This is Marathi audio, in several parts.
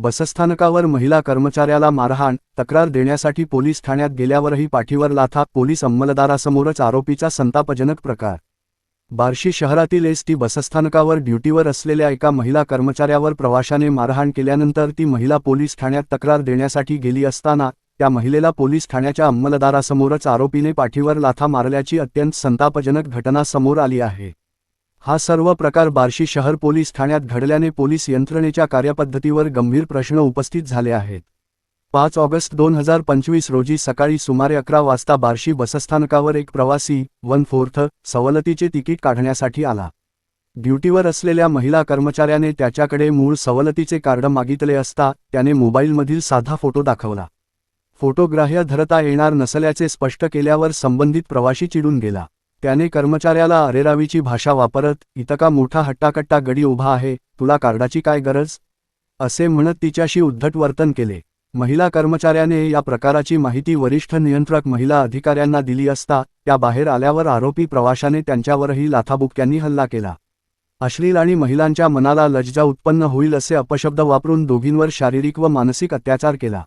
बसस्थानकावर महिला कर्मचाऱ्याला मारहाण तक्रार देण्यासाठी पोलीस ठाण्यात गेल्यावरही पाठीवर लाथा पोलीस अंमलदारासमोरच आरोपीचा संतापजनक प्रकार. बार्शी शहरातील एस टी बसस्थानकावर ड्युटीवर असलेल्या एका महिला कर्मचाऱ्यावर प्रवाशाने मारहाण केल्यानंतर ती महिला पोलीस ठाण्यात तक्रार देण्यासाठी गेली असताना त्या महिलेला पोलीस ठाण्याच्या अंमलदारासमोरच आरोपीने पाठीवर लाथा मारल्याची अत्यंत संतापजनक घटना समोर आली आहे. हा सर्व प्रकार बार्शी शहर पोलीस ठाण्यात घडल्याने पोलीस यंत्रणेच्या कार्यपद्धतीवर गंभीर प्रश्न उपस्थित झाले आहेत. पाच ऑगस्ट दोन हजार पंचवीस रोजी सकाळी सुमारे अकरा वाजता बार्शी बसस्थानकावर एक प्रवासी वन फोर्थ सवलतीचे तिकीट काढण्यासाठी आला. ड्युटीवर असलेल्या महिला कर्मचाऱ्याने त्याच्याकडे मूळ सवलतीचे कार्ड मागितले असता त्याने मोबाईलमधील साधा फोटो दाखवला. फोटोग्राह्य धरता येणार नसल्याचे स्पष्ट केल्यावर संबंधित प्रवाशी चिडून गेला. त्याने कर्मचाऱ्याला अरेरावीची भाषा वापरत इतका मोठा हट्टाकट्टा गडी उभा आहे तुला कार्डाची काय गरज असे म्हणत तिच्याशी उद्धट वर्तन केले. महिला कर्मचाऱ्याने या प्रकाराची माहिती वरिष्ठ नियंत्रक महिला अधिकाऱ्यांना दिली असता त्या बाहेर आल्यावर आरोपी प्रवाशाने त्यांच्यावरही लाथाबुक्यांनी हल्ला केला. अश्लील आणि महिलांच्या मनाला लज्जा उत्पन्न होईल असे अपशब्द वापरून दोघींवर शारीरिक व मानसिक अत्याचार केला.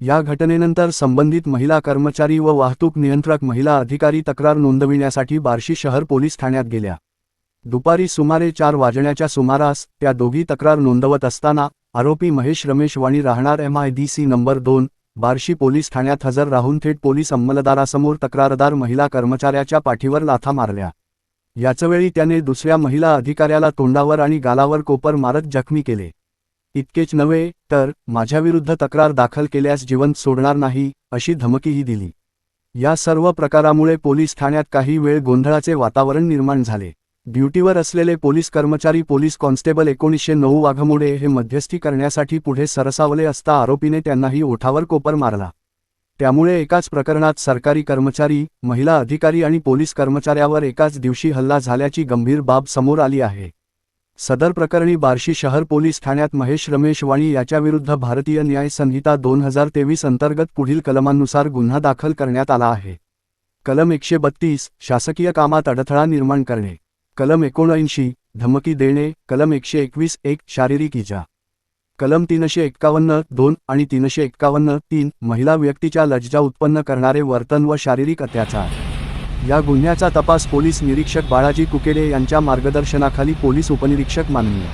या घटनेनंतर संबंधित महिला कर्मचारी व वाहतूक नियंत्रक महिला अधिकारी तक्रार नोंदविण्यासाठी बार्शी शहर पोलीस ठाण्यात गेल्या. दुपारी सुमारे चार वाजण्याच्या सुमारास त्या दोघी तक्रार नोंदवत असताना आरोपी महेश रमेश वाणी राहणार M I D C number दोन बार्शी पोलीस ठाण्यात हजर राहून थेट पोलीस अंमलदारासमोर तक्रारदार महिला कर्मचाऱ्याच्या पाठीवर लाथा मारल्या. याचवेळी त्याने दुसऱ्या महिला अधिकाऱ्याला तोंडावर आणि गालावर कोपर मारत जखमी केले. इतकेच नव्हे तर माझ्याविरुद्ध तक्रार दाखल केल्यास जिवंत सोडणार नाही अशी धमकीही दिली. या सर्व प्रकारामुळे पोलीस ठाण्यात काही वेळ गोंधळाचे वातावरण निर्माण झाले. ड्युटीवर असलेले पोलीस कर्मचारी पोलीस कॉन्स्टेबल एकोणीसशे नऊ वाघमोडे हे मध्यस्थी करण्यासाठी पुढे सरसावले असता आरोपीने त्यांनाही ओठावर कोपर मारला. त्यामुळे एकाच प्रकरणात सरकारी कर्मचारी महिला अधिकारी आणि पोलीस कर्मचाऱ्यावर एकाच दिवशी हल्ला झाल्याची गंभीर बाब समोर आली आहे. सदर प्रकरणी बार्शी शहर पोलीस ठाण्यात महेश रमेश वाणी याच्याविरुद्ध भारतीय न्याय संहिता दोन हजार तेवीस अंतर्गत पुढील कलमांनुसार गुन्हा दाखल करण्यात आला आहे. कलम एकशे बत्तीस शासकीय कामात अडथळा निर्माण करणे. कलम एकोणऐंशी धमकी देणे. कलम एकशे एकवीस एक शारीरिक इजा. कलम तीनशे एक्कावन्न दोन आणि तीनशे एक्कावन्न तीन महिला व्यक्तीच्या लज्जा उत्पन्न करणारे वर्तन व शारीरिक अत्याचार. या गुन्ह्याचा तपास पोलीस निरीक्षक बाळाजी कुकेडे यांच्या मार्गदर्शनाखाली पोलीस उपनिरीक्षक माननीय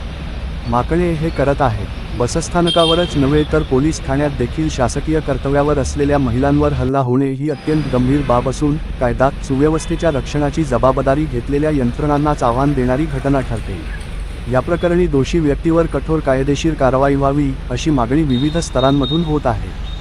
माकणे हे करत आहेत. बसस्थानकावरच नव्हे तर पोलीस ठाण्यात देखील शासकीय कर्तव्यावर असलेल्या महिलांवर हल्ला होणे ही अत्यंत गंभीर बाब असून कायदा सुव्यवस्थेच्या रक्षणाची जबाबदारी घेतलेल्या यंत्रणांनाच आव्हान देणारी घटना ठरते. या प्रकरणी दोषी व्यक्तीवर कठोर कायदेशीर कारवाई व्हावी अशी मागणी विविध स्तरांमधून होत आहे.